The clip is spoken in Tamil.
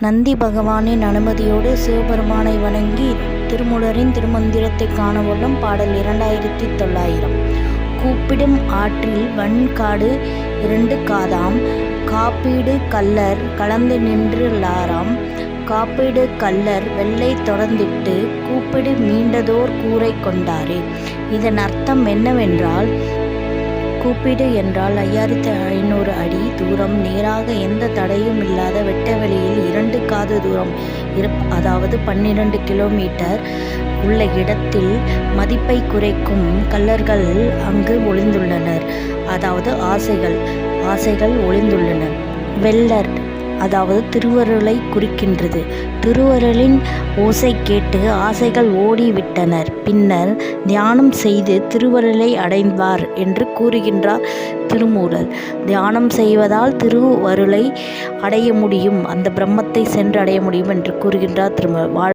நந்தி பகவானின் அனுமதியோடு சிவபெருமானை வணங்கி திருமுடரின் திருமந்திரத்தை காணவல்லும் பாடல் இரண்டாயிரத்தி தொள்ளாயிரம். கூப்பிடும் ஆற்றில் வன்காடு இரண்டு காதாம். காப்பீடு கல்லர் கலந்து நின்று லாராம். காப்பீடு கல்லர் வெள்ளை தொடர்ந்திட்டு கூப்பிடு மீண்டதோர் கூரை கொண்டாரே. இதன் அர்த்தம் என்னவென்றால் கூப்பிடு என்றால் ஐயாயிரத்தி ஐநூறு அடி தூரம். நேராக எந்த தடையும் இல்லாத வெட்டவெளியில் இரண்டு தூரம். இருப் அதாவது பன்னிரண்டு கிலோமீட்டர் உள்ள இடத்தில் மதிப்பை குறைக்கும் கல்லர்கள் அங்கு ஒளிந்துள்ளனர். அதாவது ஆசைகள் ஆசைகள் ஒளிந்துள்ளன. வெள்ளர் அதாவது திருவருளை குறிக்கின்றது. திருவருளின் ஓசை கேட்டு ஆசைகள் ஓடிவிட்டனர். பின்னர் தியானம் செய்து திருவருளை அடைந்தார் என்று கூறுகின்றார் திருமூலர். தியானம் செய்வதால் திருவருளை அடைய முடியும். அந்த பிரம்மத்தை சென்று அடைய முடியும் என்று கூறுகின்றார் திருமூலர். வாழ்